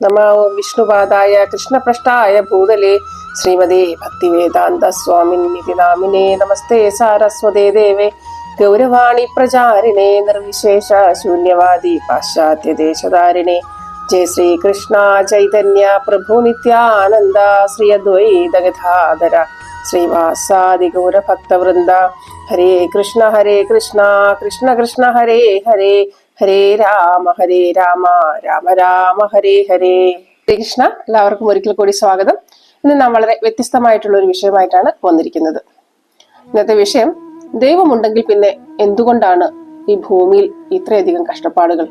നമ വിഷ്ണുപാദായ കൃഷ്ണപ്രഷ്ടായ ഭൂതലേ ശ്രീമതേ ഭക്തിവേദാന്ത സ്വാമിനിധി നാമിനേ നമസ്തേ സാരസ്വതേ ദേവേ ഗൗരവാണി പ്രചാരിണേ നിർവിശേഷ ശൂന്യവാദി പാശ്ചാത്യ ദേശധാരിണേ ജയ ശ്രീകൃഷ്ണ ചൈതന്യ പ്രഭു നിത്യാനന്ദ ശ്രീ അദ്വൈത ഗതാധര ശ്രീവാസാദി ഗൗരഭക്തവൃന്ദ ഹരേ കൃഷ്ണ ഹരേ കൃഷ്ണ കൃഷ്ണ കൃഷ്ണ ഹരേ ഹരേ ഹരേ രാമ ഹരേ രാമ രാമ രാമ ഹരേ ഹരേ. ശ്രീകൃഷ്ണ എല്ലാവർക്കും ഒരിക്കൽ കൂടി സ്വാഗതം. ഇന്ന് നാം വളരെ വ്യത്യസ്തമായിട്ടുള്ള ഒരു വിഷയമായിട്ടാണ് വന്നിരിക്കുന്നത്. ഇന്നത്തെ വിഷയം ദൈവമുണ്ടെങ്കിൽ പിന്നെ എന്തുകൊണ്ടാണ് ഈ ഭൂമിയിൽ ഇത്രയധികം കഷ്ടപ്പാടുകൾ?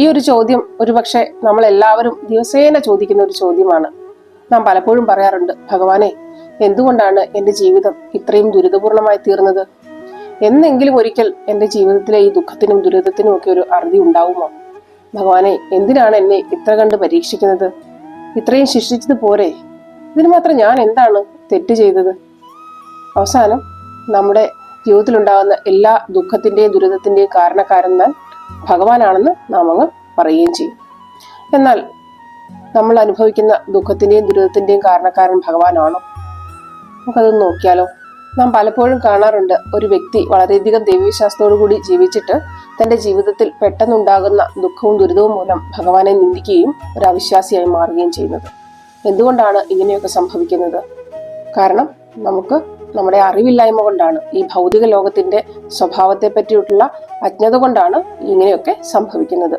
ഈ ഒരു ചോദ്യം ഒരുപക്ഷെ നമ്മൾ എല്ലാവരും ദിവസേന ചോദിക്കുന്ന ഒരു ചോദ്യമാണ്. നാം പലപ്പോഴും പറയാറുണ്ട് ഭഗവാനെ എന്തുകൊണ്ടാണ് എന്റെ ജീവിതം ഇത്രയും ദുരിതപൂർണമായി തീർന്നത്? എന്നെങ്കിലും ഒരിക്കൽ എന്റെ ജീവിതത്തിലെ ഈ ദുഃഖത്തിനും ദുരിതത്തിനും ഒക്കെ ഒരു അറുതി ഉണ്ടാവുമോ? ഭഗവാനെ എന്തിനാണ് എന്നെ ഇത്ര കണ്ട് പരീക്ഷിക്കുന്നത്? ഇത്രയും ശിക്ഷിച്ചത് പോരെ ഇതിന് മാത്രം ഞാൻ എന്താണ് തെറ്റ് ചെയ്തത്? അവസാനം നമ്മുടെ ജീവിതത്തിലുണ്ടാകുന്ന എല്ലാ ദുഃഖത്തിന്റെയും ദുരിതത്തിന്റെയും കാരണക്കാരൻ ഞാൻ ഭഗവാനാണെന്ന് നാം അങ്ങ് പറയുകയും ചെയ്യും. എന്നാൽ നമ്മൾ അനുഭവിക്കുന്ന ദുഃഖത്തിന്റെയും ദുരിതത്തിന്റെയും കാരണക്കാരൻ ഭഗവാനാണോ? നമുക്കത് നോക്കിയാലോ? നാം പലപ്പോഴും കാണാറുണ്ട് ഒരു വ്യക്തി വളരെയധികം കൂടി ജീവിച്ചിട്ട് തന്റെ ജീവിതത്തിൽ പെട്ടെന്നുണ്ടാകുന്ന ദുഃഖവും ദുരിതവും മൂലം ഭഗവാനെ നിന്ദിക്കുകയും ഒരു അവിശ്വാസിയായി മാറുകയും ചെയ്യുന്നത്. എന്തുകൊണ്ടാണ് ഇങ്ങനെയൊക്കെ സംഭവിക്കുന്നത്? കാരണം നമുക്ക് നമ്മുടെ അറിവില്ലായ്മ കൊണ്ടാണ് ഈ ഭൗതിക ലോകത്തിന്റെ സ്വഭാവത്തെ പറ്റിയിട്ടുള്ള അജ്ഞത കൊണ്ടാണ് ഇങ്ങനെയൊക്കെ സംഭവിക്കുന്നത്.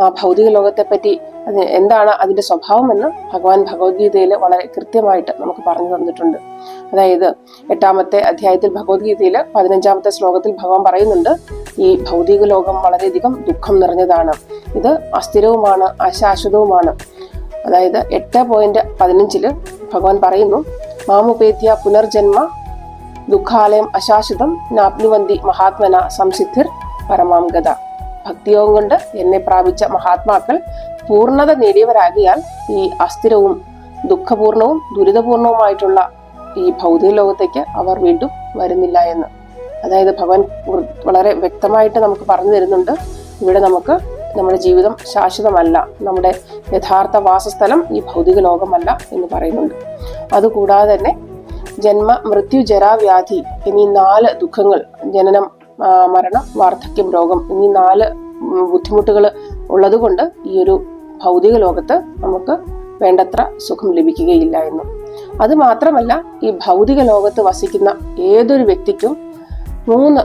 ആ ഭൗതിക ലോകത്തെ പറ്റി അത് എന്താണ് അതിന്റെ സ്വഭാവമെന്ന് ഭഗവാൻ ഭഗവത്ഗീതയിൽ വളരെ കൃത്യമായിട്ട് നമുക്ക് പറഞ്ഞു തന്നിട്ടുണ്ട്. അതായത് എട്ടാമത്തെ അധ്യായത്തിൽ ഭഗവത്ഗീതയിൽ പതിനഞ്ചാമത്തെ ശ്ലോകത്തിൽ ഭഗവാൻ പറയുന്നുണ്ട് ഈ ഭൗതിക ലോകം വളരെയധികം ദുഃഖം നിറഞ്ഞതാണ്. ഇത് അസ്ഥിരവുമാണ് അശാശ്വതവുമാണ്. അതായത് എട്ട് പോയിന്റ് പതിനഞ്ചിൽ ഭഗവാൻ പറയുന്നു മാമുപേദ്യ പുനർജന്മ ദുഃഖാലയം അശാശ്വതം നാപ്നുവന്തി മഹാത്മന സംസിദ്ധിർ പരമാം ഗത. ഭക്തിയോഗം കൊണ്ട് എന്നെ പ്രാപിച്ച മഹാത്മാക്കൾ പൂർണത നേടിയവരാകിയാൽ ഈ അസ്ഥിരവും ദുഃഖപൂർണവും ദുരിതപൂർണവുമായിട്ടുള്ള ഈ ഭൗതിക ലോകത്തേക്ക് അവർ വീണ്ടും വരുന്നില്ല എന്ന്. അതായത് ഭഗവാൻ വളരെ വ്യക്തമായിട്ട് നമുക്ക് പറഞ്ഞു തരുന്നുണ്ട്. ഇവിടെ നമുക്ക് നമ്മുടെ ജീവിതം ശാശ്വതമല്ല. നമ്മുടെ യഥാർത്ഥ വാസസ്ഥലം ഈ ഭൗതിക ലോകമല്ല എന്ന് പറയുന്നുണ്ട്. അതുകൂടാതെ തന്നെ ജന്മ മൃത്യു ജരാവ്യാധി എന്നീ നാല് ദുഃഖങ്ങൾ ജനനം മരണം വാർദ്ധക്യം രോഗം എന്നീ നാല് ബുദ്ധിമുട്ടുകൾ ഉള്ളതുകൊണ്ട് ഈ ഒരു ഭൗതിക ലോകത്ത് നമുക്ക് വേണ്ടത്ര സുഖം ലഭിക്കുകയില്ല എന്ന്. അത് മാത്രമല്ല ഈ ഭൗതിക ലോകത്ത് വസിക്കുന്ന ഏതൊരു വ്യക്തിക്കും മൂന്ന്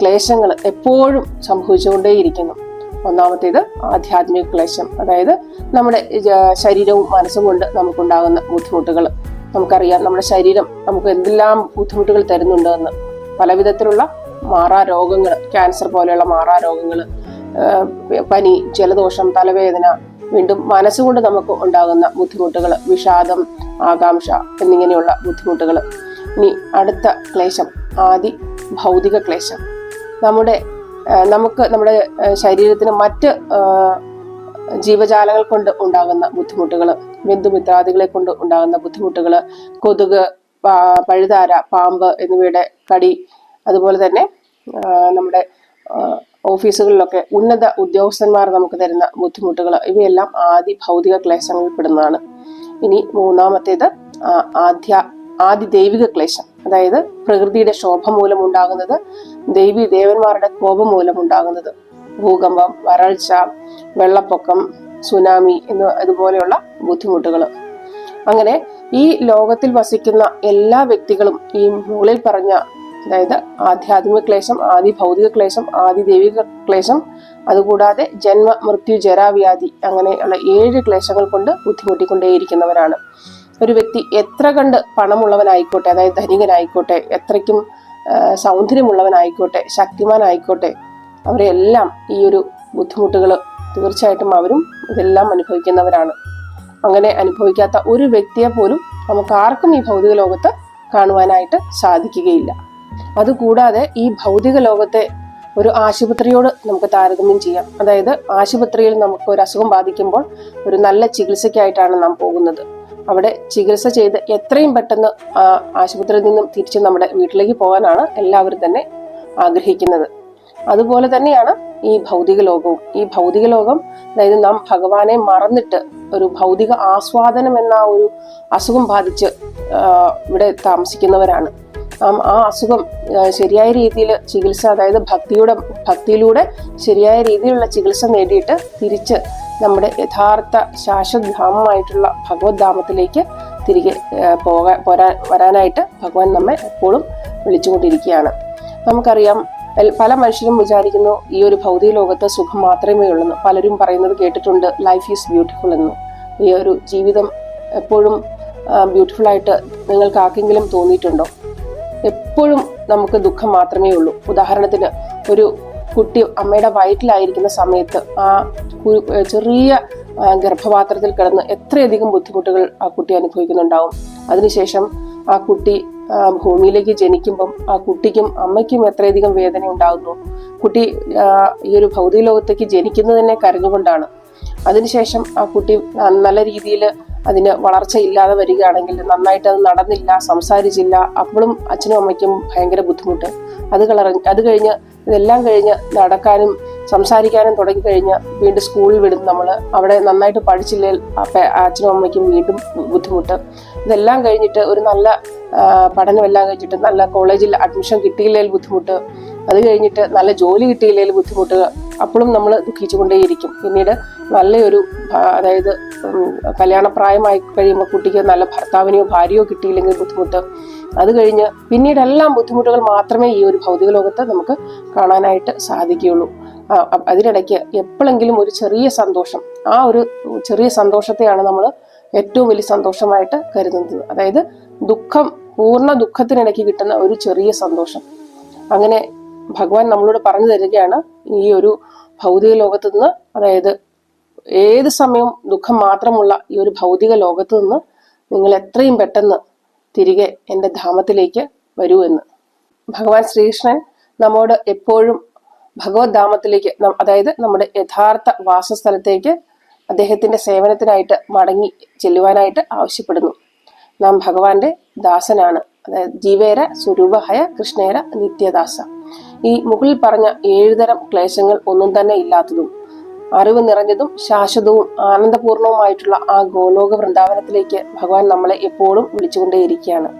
ക്ലേശങ്ങൾ എപ്പോഴും സംഭവിച്ചുകൊണ്ടേയിരിക്കുന്നു. ഒന്നാമത്തേത് ആധ്യാത്മിക ക്ലേശം അതായത് നമ്മുടെ ശരീരവും മനസ്സും കൊണ്ട് നമുക്കുണ്ടാകുന്ന ബുദ്ധിമുട്ടുകൾ നമുക്കറിയാം നമ്മുടെ ശരീരം നമുക്ക് എന്തെല്ലാം ബുദ്ധിമുട്ടുകൾ തരുന്നുണ്ടെന്ന് പല വിധത്തിലുള്ള മാറാ രോഗങ്ങൾ ക്യാൻസർ പോലെയുള്ള മാറാ രോഗങ്ങൾ പനി ജലദോഷം തലവേദന വീണ്ടും മനസ്സുകൊണ്ട് നമുക്ക് ഉണ്ടാകുന്ന ബുദ്ധിമുട്ടുകൾ വിഷാദം ആകാംക്ഷ എന്നിങ്ങനെയുള്ള ബുദ്ധിമുട്ടുകൾ ഇനി അടുത്ത ക്ലേശം ആദി ഭൗതിക ക്ലേശം. നമ്മുടെ നമുക്ക് നമ്മുടെ ശരീരത്തിന് മറ്റ് ജീവജാലങ്ങൾ കൊണ്ട് ഉണ്ടാകുന്ന ബുദ്ധിമുട്ടുകൾ ബന്ധുമിത്രാദികളെ കൊണ്ട് ഉണ്ടാകുന്ന ബുദ്ധിമുട്ടുകൾ കൊതുക് പഴുതാര പാമ്പ് എന്നിവയുടെ കടി അതുപോലെ തന്നെ നമ്മുടെ ഓഫീസുകളിലൊക്കെ ഉന്നത ഉദ്യോഗസ്ഥന്മാർ നമുക്ക് തരുന്ന ബുദ്ധിമുട്ടുകൾ ഇവയെല്ലാം ആദി ഭൗതിക ക്ലേശങ്ങളിൽ പെടുന്നതാണ്. ഇനി മൂന്നാമത്തേത് ആദ്യ ആദി ദൈവിക ക്ലേശം. അതായത് പ്രകൃതിയുടെ ശോഭ മൂലം ഉണ്ടാകുന്നത് ദൈവി ദേവന്മാരുടെ കോപം മൂലം ഉണ്ടാകുന്നത്. ഭൂകമ്പം വരൾച്ച വെള്ളപ്പൊക്കം സുനാമി എന്ന് അതുപോലെയുള്ള ബുദ്ധിമുട്ടുകൾ. അങ്ങനെ ഈ ലോകത്തിൽ വസിക്കുന്ന എല്ലാ വ്യക്തികളും ഈ മുകളിൽ പറഞ്ഞ അതായത് ആധ്യാത്മിക ക്ലേശം ആദി ഭൗതിക ക്ലേശം ആദി ദൈവിക ക്ലേശം അതുകൂടാതെ ജന്മ മൃത്യു ജരാവ്യാധി അങ്ങനെയുള്ള ഏഴ് ക്ലേശങ്ങൾ കൊണ്ട് ബുദ്ധിമുട്ടിക്കൊണ്ടേയിരിക്കുന്നവരാണ്. ഒരു വ്യക്തി എത്ര കണ്ട് പണമുള്ളവനായിക്കോട്ടെ അതായത് ധനികനായിക്കോട്ടെ എത്രയ്ക്കും സൗന്ദര്യമുള്ളവനായിക്കോട്ടെ ശക്തിമാനായിക്കോട്ടെ അവരെല്ലാം ഈ ഒരു ബുദ്ധിമുട്ടുകൾ തീർച്ചയായിട്ടും അവരും ഇതെല്ലാം അനുഭവിക്കുന്നവരാണ്. അങ്ങനെ അനുഭവിക്കാത്ത ഒരു വ്യക്തിയെ പോലും നമുക്ക് ആർക്കും ഈ ഭൗതിക ലോകത്ത് കാണുവാനായിട്ട് സാധിക്കുകയില്ല. അതുകൂടാതെ ഈ ഭൗതിക ലോകത്തെ ഒരു ആശുപത്രിയോട് നമുക്ക് താരതമ്യം ചെയ്യാം. അതായത് ആശുപത്രിയിൽ നമുക്ക് ഒരു അസുഖം ബാധിക്കുമ്പോൾ ഒരു നല്ല ചികിത്സയ്ക്കായിട്ടാണ് നാം പോകുന്നത്. അവിടെ ചികിത്സ ചെയ്ത് എത്രയും പെട്ടെന്ന് ആശുപത്രിയിൽ നിന്നും തിരിച്ച് നമ്മുടെ വീട്ടിലേക്ക് പോകാനാണ് എല്ലാവരും തന്നെ ആഗ്രഹിക്കുന്നത്. അതുപോലെ തന്നെയാണ് ഈ ഭൗതിക ലോകവും. ഈ ഭൗതിക ലോകം അതായത് നാം ഭഗവാനെ മറന്നിട്ട് ഒരു ഭൗതിക ആസ്വാദനം എന്ന ഒരു അസുഖം ബാധിച്ച് ഇവിടെ താമസിക്കുന്നവരാണ്. ആ അസുഖം ശരിയായ രീതിയിൽ ചികിത്സ അതായത് ഭക്തിയുടെ ഭക്തിയിലൂടെ ശരിയായ രീതിയിലുള്ള ചികിത്സ നേടിയിട്ട് തിരിച്ച് നമ്മുടെ യഥാർത്ഥ ശാശ്വതധാമമായിട്ടുള്ള ഭഗവത് ധാമത്തിലേക്ക് തിരികെ പോകാൻ പോരാ വരാനായിട്ട് ഭഗവാൻ നമ്മെ എപ്പോഴും വിളിച്ചുകൊണ്ടിരിക്കുകയാണ്. നമുക്കറിയാം പല മനുഷ്യരും വിചാരിക്കുന്നു ഈ ഒരു ഭൗതിക ലോകത്ത് സുഖം മാത്രമേ ഉള്ളൂ പലരും പറയുന്നത് കേട്ടിട്ടുണ്ട് ലൈഫ് ഈസ് ബ്യൂട്ടിഫുൾ എന്ന്. ഈ ഒരു ജീവിതം എപ്പോഴും ബ്യൂട്ടിഫുൾ ആയിട്ട് നിങ്ങൾക്ക് ആർക്കെങ്കിലും തോന്നിയിട്ടുണ്ടോ? എപ്പോഴും നമുക്ക് ദുഃഖം മാത്രമേ ഉള്ളൂ. ഉദാഹരണത്തിന് ഒരു കുട്ടി അമ്മയുടെ വയറ്റിലായിരിക്കുന്ന സമയത്ത് ആ ചെറിയ ഗർഭപാത്രത്തിൽ കിടന്ന് എത്രയധികം ബുദ്ധിമുട്ടുകൾ ആ കുട്ടി അനുഭവിക്കുന്നുണ്ടാവും. അതിനുശേഷം ആ കുട്ടി ഭൂമിയിലേക്ക് ജനിക്കുമ്പം ആ കുട്ടിക്കും അമ്മയ്ക്കും എത്രയധികം വേദന ഉണ്ടാകുന്നു കുട്ടി ഈ ഒരു ഭൗതിക ലോകത്തേക്ക് ജനിക്കുന്നത് തന്നെ കരഞ്ഞുകൊണ്ടാണ് അതിനുശേഷം ആ കുട്ടി നല്ല രീതിയിൽ അതിന് വളർച്ച ഇല്ലാതെ വരികയാണെങ്കിൽ നന്നായിട്ട് അത് നടന്നില്ല സംസാരിച്ചില്ല. അപ്പോഴും അച്ഛനും അമ്മയ്ക്കും ഭയങ്കര ബുദ്ധിമുട്ട്. അത് കളർ അത് കഴിഞ്ഞ് ഇതെല്ലാം കഴിഞ്ഞ് നടക്കാനും സംസാരിക്കാനും തുടങ്ങി കഴിഞ്ഞ് വീണ്ടും സ്കൂളിൽ വിടും നമ്മൾ അവിടെ നന്നായിട്ട് പഠിച്ചില്ലെങ്കിൽ അച്ഛനും അമ്മയ്ക്കും വീണ്ടും ബുദ്ധിമുട്ട്. ഇതെല്ലാം കഴിഞ്ഞിട്ട് ഒരു നല്ല പഠനമെല്ലാം കഴിഞ്ഞിട്ട് നല്ല കോളേജിൽ അഡ്മിഷൻ കിട്ടിയില്ലേൽ ബുദ്ധിമുട്ട്. അത് കഴിഞ്ഞിട്ട് നല്ല ജോലി കിട്ടിയില്ലെങ്കിൽ ബുദ്ധിമുട്ടുക അപ്പോഴും നമ്മൾ ദുഃഖിച്ചുകൊണ്ടേയിരിക്കും. പിന്നീട് നല്ലൊരു അതായത് കല്യാണപ്രായമായി കഴിയുമ്പോൾ കുട്ടിക്ക് നല്ല ഭർത്താവിനെയോ ഭാര്യയോ കിട്ടിയില്ലെങ്കിൽ ബുദ്ധിമുട്ട്. അത് കഴിഞ്ഞ് പിന്നീട് എല്ലാം ബുദ്ധിമുട്ടുകൾ മാത്രമേ ഈ ഒരു ഭൗതിക ലോകത്ത് നമുക്ക് കാണാനായിട്ട് സാധിക്കുകയുള്ളൂ. അതിനിടയ്ക്ക് എപ്പോഴെങ്കിലും ഒരു ചെറിയ സന്തോഷം. ആ ഒരു ചെറിയ സന്തോഷത്തെയാണ് നമ്മൾ ഏറ്റവും വലിയ സന്തോഷമായിട്ട് കരുതുന്നത്. അതായത് ദുഃഖം പൂർണ ദുഃഖത്തിനിടയ്ക്ക് കിട്ടുന്ന ഒരു ചെറിയ സന്തോഷം. അങ്ങനെ ഭഗവാൻ നമ്മളോട് പറഞ്ഞു തരികയാണ് ഈ ഒരു ഭൗതിക ലോകത്ത് നിന്ന് അതായത് ഏത് സമയവും ദുഃഖം മാത്രമുള്ള ഈ ഒരു ഭൗതിക ലോകത്ത് നിന്ന് നിങ്ങൾ എത്രയും പെട്ടെന്ന് തിരികെ എന്റെ ധാമത്തിലേക്ക് വരൂ എന്ന്. ഭഗവാൻ ശ്രീകൃഷ്ണൻ നമ്മോട് എപ്പോഴും ഭഗവത് ധാമത്തിലേക്ക് അതായത് നമ്മുടെ യഥാർത്ഥ വാസസ്ഥലത്തേക്ക് അദ്ദേഹത്തിന്റെ സേവനത്തിനായിട്ട് മടങ്ങി ചെല്ലുവാനായിട്ട് ആവശ്യപ്പെടുന്നു. നാം ഭഗവാന്റെ ദാസനാണ്. അതായത് ജീവേര സ്വരൂപഹയ കൃഷ്ണേര നിത്യദാസ. ഈ മുകളിൽ പറഞ്ഞ ഏഴുതരം ക്ലേശങ്ങൾ ഒന്നും തന്നെ ഇല്ലാത്തതും അറിവ് നിറഞ്ഞതും ശാശ്വതവും ആനന്ദപൂർണവുമായിട്ടുള്ള ആ ഗോലോക വൃന്ദാവനത്തിലേക്ക് ഭഗവാൻ നമ്മളെ എപ്പോഴും വിളിച്ചുകൊണ്ടേയിരിക്കുകയാണ്.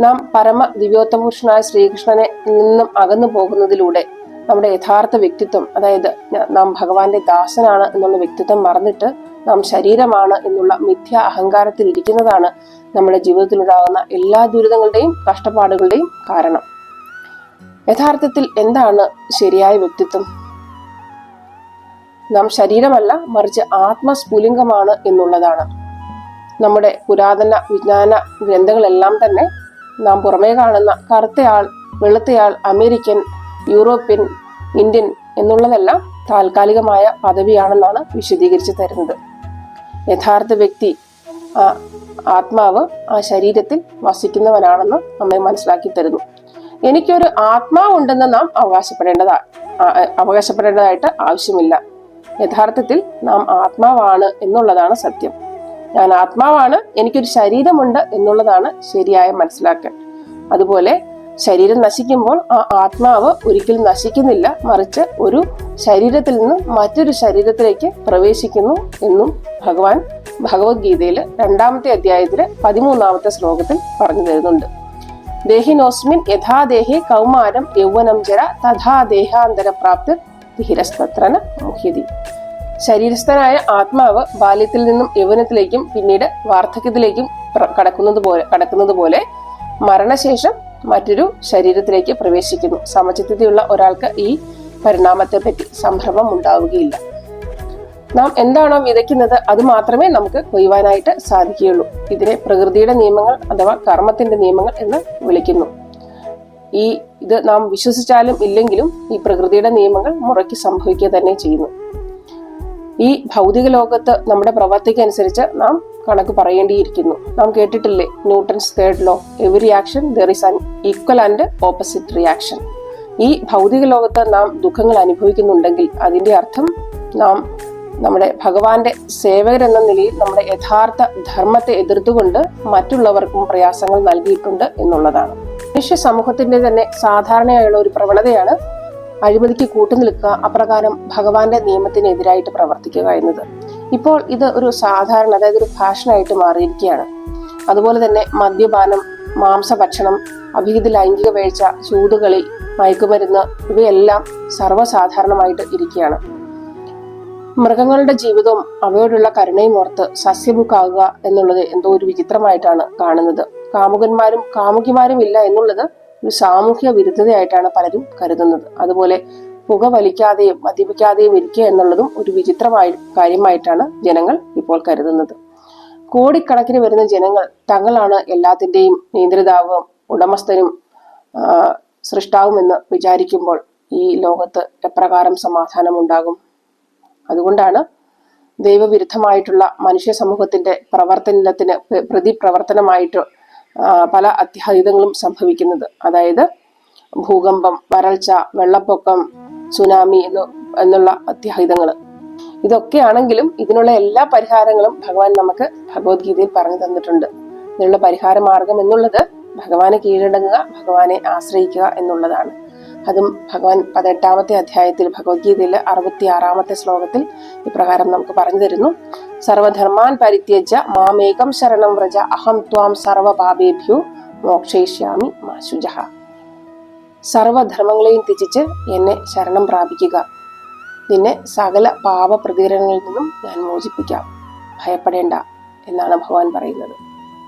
നാം പരമ ദിവ്യോത്തമപുരുഷനായ ശ്രീകൃഷ്ണനെ നിന്നും അകന്നു പോകുന്നതിലൂടെ നമ്മുടെ യഥാർത്ഥ വ്യക്തിത്വം അതായത് നാം ഭഗവാന്റെ ദാസനാണ് എന്നുള്ള വ്യക്തിത്വം മറന്നിട്ട് നാം ശരീരമാണ് എന്നുള്ള മിഥ്യ അഹങ്കാരത്തിൽ ഇരിക്കുന്നതാണ് നമ്മുടെ ജീവിതത്തിലുണ്ടാകുന്ന എല്ലാ ദുരിതങ്ങളുടെയും കഷ്ടപ്പാടുകളുടെയും കാരണം. യഥാർത്ഥത്തിൽ എന്താണ് ശരിയായ വ്യക്തിത്വം? നാം ശരീരമല്ല മറിച്ച് ആത്മസ്ഫുലിംഗമാണ് എന്നുള്ളതാണ്. നമ്മുടെ പുരാതന വിജ്ഞാന ഗ്രന്ഥങ്ങളെല്ലാം തന്നെ നാം പുറമേ കാണുന്ന കറുത്തയാൾ വെളുത്തയാൾ അമേരിക്കൻ യൂറോപ്യൻ ഇന്ത്യൻ എന്നുള്ളതെല്ലാം താൽക്കാലികമായ പദവിയാണെന്നാണ് വിശദീകരിച്ചു തരുന്നത്. യഥാർത്ഥ വ്യക്തി ആ ആത്മാവ് ആ ശരീരത്തിൽ വസിക്കുന്നവനാണെന്ന് നമ്മെ മനസ്സിലാക്കി തരുന്നു. എനിക്കൊരു ആത്മാവുണ്ടെന്ന് നാം അവകാശപ്പെടേണ്ടതാ അവകാശപ്പെടേണ്ടതായിട്ട് ആവശ്യമില്ല. യഥാർത്ഥത്തിൽ നാം ആത്മാവാണ് എന്നുള്ളതാണ് സത്യം. ഞാൻ ആത്മാവാണ് എനിക്കൊരു ശരീരമുണ്ട് എന്നുള്ളതാണ് ശരിയായ മനസ്സിലാക്കൽ. അതുപോലെ ശരീരം നശിക്കുമ്പോൾ ആ ആത്മാവ് ഒരിക്കലും നശിക്കുന്നില്ല മറിച്ച് ഒരു ശരീരത്തിൽ നിന്ന് മറ്റൊരു ശരീരത്തിലേക്ക് പ്രവേശിക്കുന്നു എന്നും ഭഗവാൻ ഭഗവത്ഗീതയിൽ രണ്ടാമത്തെ അധ്യായത്തിലെ പതിമൂന്നാമത്തെ ശ്ലോകത്തിൽ പറഞ്ഞു തരുന്നുണ്ട്. ദേഹിനോസ്മിൻ യഥാദേഹി കൗമാരം യൗവനം ജര തഥാ ദേഹാന്തര പ്രാപ്തി ധീരസ്തത്രന മുഹ്യതി. ശരീരസ്ഥനായ ആത്മാവ് ബാല്യത്തിൽ നിന്നും യൗവനത്തിലേക്കും പിന്നീട് വാർദ്ധക്യത്തിലേക്കും കടക്കുന്നത് പോലെ കടക്കുന്നത് പോലെ മരണശേഷം മറ്റൊരു ശരീരത്തിലേക്ക് പ്രവേശിക്കുന്നു. സമചിത്തതയുള്ള ഒരാൾക്ക് ഈ പരിണാമത്തെ പറ്റി സംഭ്രമം ഉണ്ടാവുകയില്ല. നാം എന്താണോ വിതയ്ക്കുന്നത് അത് മാത്രമേ നമുക്ക് കൊയ്യുവാനായിട്ട് സാധിക്കുകയുള്ളൂ. ഇതിനെ പ്രകൃതിയുടെ നിയമങ്ങൾ അഥവാ കർമ്മത്തിന്റെ നിയമങ്ങൾ എന്ന് വിളിക്കുന്നു. ഈ ഇത് നാം വിശ്വസിച്ചാലും ഇല്ലെങ്കിലും ഈ പ്രകൃതിയുടെ നിയമങ്ങൾ മുറയ്ക്ക് സംഭവിക്കുക തന്നെ ചെയ്യുന്നു. ഈ ഭൗതിക ലോകത്ത് നമ്മുടെ പ്രവർത്തിക്ക് അനുസരിച്ച് നാം കണക്ക് പറയേണ്ടിയിരിക്കുന്നു. നാം കേട്ടിട്ടില്ലേ? Newton's third law. Every action there is an equal and opposite reaction. ഈ ഭൗതിക ലോകത്ത് നാം ദുഃഖങ്ങൾ അനുഭവിക്കുന്നുണ്ടെങ്കിൽ അതിന്റെ അർത്ഥം നാം നമ്മുടെ ഭഗവാന്റെ സേവകരെന്ന നിലയിൽ നമ്മുടെ യഥാർത്ഥ ധർമ്മത്തെ എതിർത്തുകൊണ്ട് മറ്റുള്ളവർക്കും പ്രയാസങ്ങൾ നൽകിയിട്ടുണ്ട് എന്നുള്ളതാണ്. മനുഷ്യ സമൂഹത്തിന്റെ തന്നെ സാധാരണയായുള്ള ഒരു പ്രവണതയാണ് അഴിമതിക്ക് കൂട്ടുനിൽക്കുക അപ്രകാരം ഭഗവാന്റെ നിയമത്തിനെതിരായിട്ട് പ്രവർത്തിക്കുക എന്നത്. ഇപ്പോൾ ഇത് ഒരു സാധാരണ അതായത് ഒരു ഫാഷനായിട്ട് മാറിയിരിക്കുകയാണ്. അതുപോലെ തന്നെ മദ്യപാനം മാംസഭക്ഷണം അഭിഹിത ലൈംഗിക വേഴ്ച ചൂതുകളി മയക്കുമരുന്ന് ഇവയെല്ലാം സർവസാധാരണമായിട്ട് ഇരിക്കുകയാണ്. മൃഗങ്ങളുടെ ജീവിതവും അവയോടുള്ള കരുണയും ഓർത്ത് സസ്യബുക്കാകുക എന്നുള്ളത് എന്തോ ഒരു വിചിത്രമായിട്ടാണ് കാണുന്നത്. കാമുകന്മാരും കാമുകിമാരും ഇല്ല എന്നുള്ളത് ഒരു സാമൂഹ്യ വിരുദ്ധതയായിട്ടാണ് പലരും കരുതുന്നത്. അതുപോലെ പുക വലിക്കാതെയും മദ്യപിക്കാതെയും ഇരിക്കുക എന്നുള്ളതും ഒരു വിചിത്രമായ കാര്യമായിട്ടാണ് ജനങ്ങൾ ഇപ്പോൾ കരുതുന്നത്. കോടിക്കണക്കിന് വരുന്ന ജനങ്ങൾ തങ്ങളാണ് എല്ലാത്തിന്റെയും നിയന്ത്രിതാവും ഉടമസ്ഥനും സൃഷ്ടാവുമെന്ന് വിചാരിക്കുമ്പോൾ ഈ ലോകത്ത് എപ്രകാരം സമാധാനം ഉണ്ടാകും അതുകൊണ്ടാണ് ദൈവവിരുദ്ധമായിട്ടുള്ള മനുഷ്യ സമൂഹത്തിന്റെ പ്രവർത്തനത്തിന് പ്രതിപ്രവർത്തനമായിട്ട് പല അത്യാഹിതങ്ങളും സംഭവിക്കുന്നത്. അതായത് ഭൂകമ്പം വരൾച്ച വെള്ളപ്പൊക്കം സുനാമി എന്ന് എന്നുള്ള അത്യാഹിതങ്ങൾ ഇതൊക്കെയാണെങ്കിലും ഇതിനുള്ള എല്ലാ പരിഹാരങ്ങളും ഭഗവാൻ നമുക്ക് ഭഗവത്ഗീതയിൽ പറഞ്ഞു തന്നിട്ടുണ്ട്. ഇതിനുള്ള പരിഹാര മാർഗം എന്നുള്ളത് ഭഗവാനെ കീഴടങ്ങുക ഭഗവാനെ ആശ്രയിക്കുക എന്നുള്ളതാണ്. അതും ഭഗവാൻ പതിനെട്ടാമത്തെ അധ്യായത്തിൽ ഭഗവത്ഗീതയിലെ അറുപത്തി ആറാമത്തെ ശ്ലോകത്തിൽ ഇപ്രകാരം നമുക്ക് പറഞ്ഞു തരുന്നു. സർവധർമാൻ പരിത്യജ മാമേകം ശരണം വ്രജ അഹം ത്വാം സർവപാപേഭ്യോ മോക്ഷയിഷ്യാമി മാശുജ സർവധർമ്മങ്ങളെയും ത്യജിച്ച് എന്നെ ശരണം പ്രാപിക്കുക. നിന്നെ സകല പാപ പ്രതികരണങ്ങളിൽ നിന്നും ഞാൻ മോചിപ്പിക്കാം. ഭയപ്പെടേണ്ട എന്നാണ് ഭഗവാൻ പറയുന്നത്.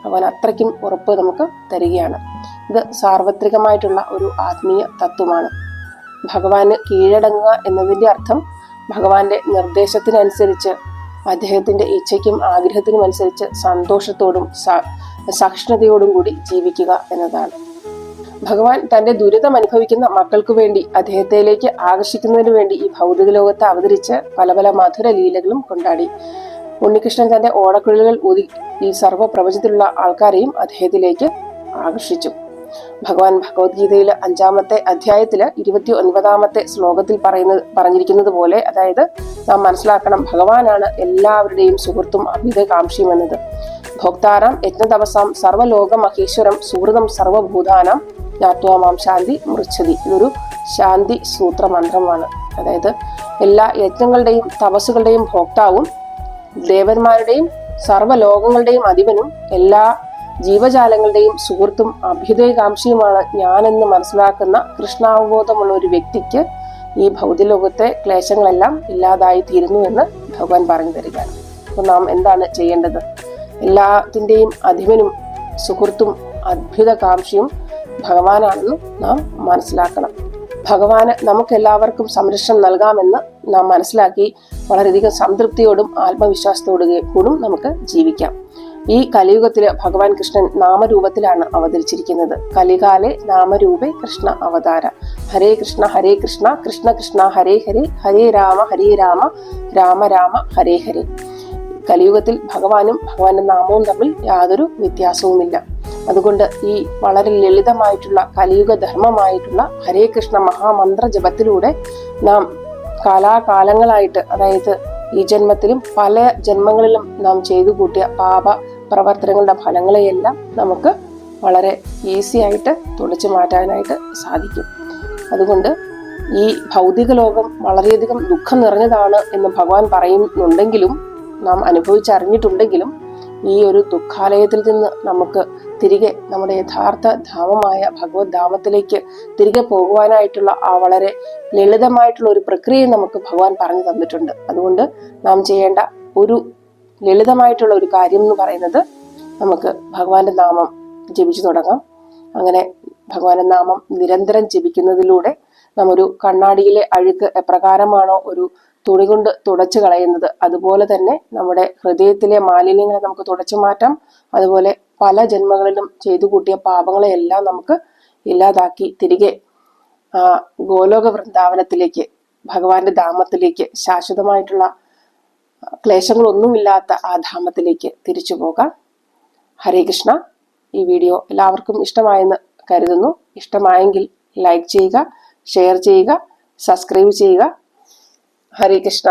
ഭഗവാൻ അത്രയ്ക്കും ഉറപ്പ് നമുക്ക് തരികയാണ്. ഇത് സാർവത്രികമായിട്ടുള്ള ഒരു ആത്മീയ തത്വമാണ്. ഭഗവാന് കീഴടങ്ങുക എന്നതിന്റെ അർത്ഥം ഭഗവാന്റെ നിർദ്ദേശത്തിനനുസരിച്ച് അദ്ദേഹത്തിന്റെ ഇച്ഛയ്ക്കും ആഗ്രഹത്തിനും അനുസരിച്ച് സന്തോഷത്തോടും സഹിഷ്ണുതയോടും കൂടി ജീവിക്കുക എന്നതാണ്. ഭഗവാൻ തന്റെ ദുരിതം അനുഭവിക്കുന്ന മക്കൾക്ക് വേണ്ടി അദ്ദേഹത്തിലേക്ക് ആകർഷിക്കുന്നതിനു വേണ്ടി ഈ ഭൗതിക ലോകത്തെ അവതരിച്ച് പല പല മധുര ലീലകളും കൊണ്ടാടി. ഉണ്ണികൃഷ്ണൻ തന്റെ ഓടക്കുഴലുകൾ ഊതി ഈ സർവപ്രപഞ്ചത്തിലുള്ള ആൾക്കാരെയും അദ്ദേഹത്തിലേക്ക് ആകർഷിച്ചു. ഭഗവാൻ ഭഗവത്ഗീതയിലെ അഞ്ചാമത്തെ അധ്യായത്തിൽ ഇരുപത്തി ഒൻപതാമത്തെ ശ്ലോകത്തിൽ പറയുന്നത് പറഞ്ഞിരിക്കുന്നത് പോലെ അതായത് നാം മനസ്സിലാക്കണം ഭഗവാനാണ് എല്ലാവരുടെയും സുഹൃത്തും അഭ്യുതകാംക്ഷിയും എന്നത് ഭോക്താരാം യജ്ഞതപസാം സർവലോക മഹേശ്വരം സുഹൃതം സർവഭൂതാനാം ജ്ഞാത്വാമാം ശാന്തി മൃച്ഛതി. ഇതൊരു ശാന്തി സൂത്ര മന്ത്രമാണ് അതായത് എല്ലാ യജ്ഞങ്ങളുടെയും തപസ്സുകളുടെയും ഭോക്താവും ദേവന്മാരുടെയും സർവലോകങ്ങളുടെയും അധിപനും എല്ലാ ജീവജാലങ്ങളുടെയും സുഹൃത്തും അഭ്യുദയകാംക്ഷിയുമാണ് ഞാനെന്ന് മനസ്സിലാക്കുന്ന കൃഷ്ണാവബോധമുള്ള ഒരു വ്യക്തിക്ക് ഈ ഭൗതികലോകത്തെ ക്ലേശങ്ങളെല്ലാം ഇല്ലാതായി തീരുന്നു എന്ന് ഭഗവാൻ പറഞ്ഞു തരികയാണ് അപ്പോൾ നാം എന്താണ് ചെയ്യേണ്ടത്? എല്ലാത്തിന്റെയും അധിപനും സുഹൃത്തും അത്ഭുതകാംക്ഷിയും ഭഗവാനാണെന്ന് നാം മനസ്സിലാക്കണം. ഭഗവാന് നമുക്കെല്ലാവർക്കും സംരക്ഷണം നൽകാമെന്ന് നാം മനസ്സിലാക്കി വളരെയധികം സംതൃപ്തിയോടും ആത്മവിശ്വാസത്തോടുകൂടും നമുക്ക് ജീവിക്കാം. ഈ കലിയുഗത്തിൽ ഭഗവാൻ കൃഷ്ണൻ നാമരൂപത്തിലാണ് അവതരിച്ചിരിക്കുന്നത്. കലികാലെ നാമരൂപേ കൃഷ്ണ അവതാര. ഹരേ കൃഷ്ണ ഹരേ കൃഷ്ണ കൃഷ്ണ കൃഷ്ണ ഹരേ ഹരേ ഹരേ രാമ ഹരേ രാമ രാമ രാമ ഹരേ ഹരേ. കലിയുഗത്തിൽ ഭഗവാനും ഭഗവാന്റെ നാമവും തമ്മിൽ യാതൊരു വ്യത്യാസവുമില്ല. അതുകൊണ്ട് ഈ വളരെ ലളിതമായിട്ടുള്ള കലിയുഗ ധർമ്മമായിട്ടുള്ള ഹരേ കൃഷ്ണ മഹാമന്ത്ര ജപത്തിലൂടെ നാം കാലാകാലങ്ങളായിട്ട് അതായത് ഈ ജന്മത്തിലും പല ജന്മങ്ങളിലും നാം ചെയ്തു കൂട്ടിയ പാപ പ്രവർത്തനങ്ങളുടെ ഫലങ്ങളെയെല്ലാം നമുക്ക് വളരെ ഈസി ആയിട്ട് തുടച്ചു മാറ്റാനായിട്ട് സാധിക്കും. അതുകൊണ്ട് ഈ ഭൗതിക ലോകം വളരെയധികം ദുഃഖം നിറഞ്ഞതാണ് എന്ന് ഭഗവാൻ പറയുന്നുണ്ടെങ്കിലും നാം അനുഭവിച്ചറിഞ്ഞിട്ടുണ്ടെങ്കിലും ഈ ഒരു ദുഃഖാലയത്തിൽ നിന്ന് നമുക്ക് തിരികെ നമ്മുടെ യഥാർത്ഥ ധാമമായ ഭഗവത് ധാമത്തിലേക്ക് തിരികെ പോകുവാനായിട്ടുള്ള ആ വളരെ ലളിതമായിട്ടുള്ള ഒരു പ്രക്രിയ നമുക്ക് ഭഗവാൻ പറഞ്ഞു തന്നിട്ടുണ്ട്. അതുകൊണ്ട് നാം ചെയ്യേണ്ട ഒരു ലളിതമായിട്ടുള്ള ഒരു കാര്യം എന്ന് പറയുന്നത് നമുക്ക് ഭഗവാന്റെ നാമം ജപിച്ചു തുടങ്ങാം. അങ്ങനെ ഭഗവാന്റെ നാമം നിരന്തരം ജപിക്കുന്നതിലൂടെ നമ്മൊരു കണ്ണാടിയിലെ അഴുക്ക് എപ്രകാരമാണോ ഒരു തുണി കൊണ്ട് തുടച്ചു കളയുന്നത് അതുപോലെ തന്നെ നമ്മുടെ ഹൃദയത്തിലെ മാലിന്യങ്ങളെ നമുക്ക് തുടച്ചു മാറ്റാം. അതുപോലെ പല ജന്മങ്ങളിലും ചെയ്തു കൂട്ടിയ പാപങ്ങളെയെല്ലാം നമുക്ക് ഇല്ലാതാക്കി തിരികെ ഗോലോക വൃന്ദാവനത്തിലേക്ക് ഭഗവാന്റെ ധാമത്തിലേക്ക് ശാശ്വതമായിട്ടുള്ള ക്ലേശങ്ങളൊന്നുമില്ലാത്ത ആ ധാമത്തിലേക്ക് തിരിച്ചു പോകാം. ഹരേ കൃഷ്ണ. ഈ വീഡിയോ എല്ലാവർക്കും ഇഷ്ടമായെന്ന് കരുതുന്നു. ഇഷ്ടമായെങ്കിൽ ലൈക്ക് ചെയ്യുക ഷെയർ ചെയ്യുക സബ്സ്ക്രൈബ് ചെയ്യുക. ഹരേ കൃഷ്ണ.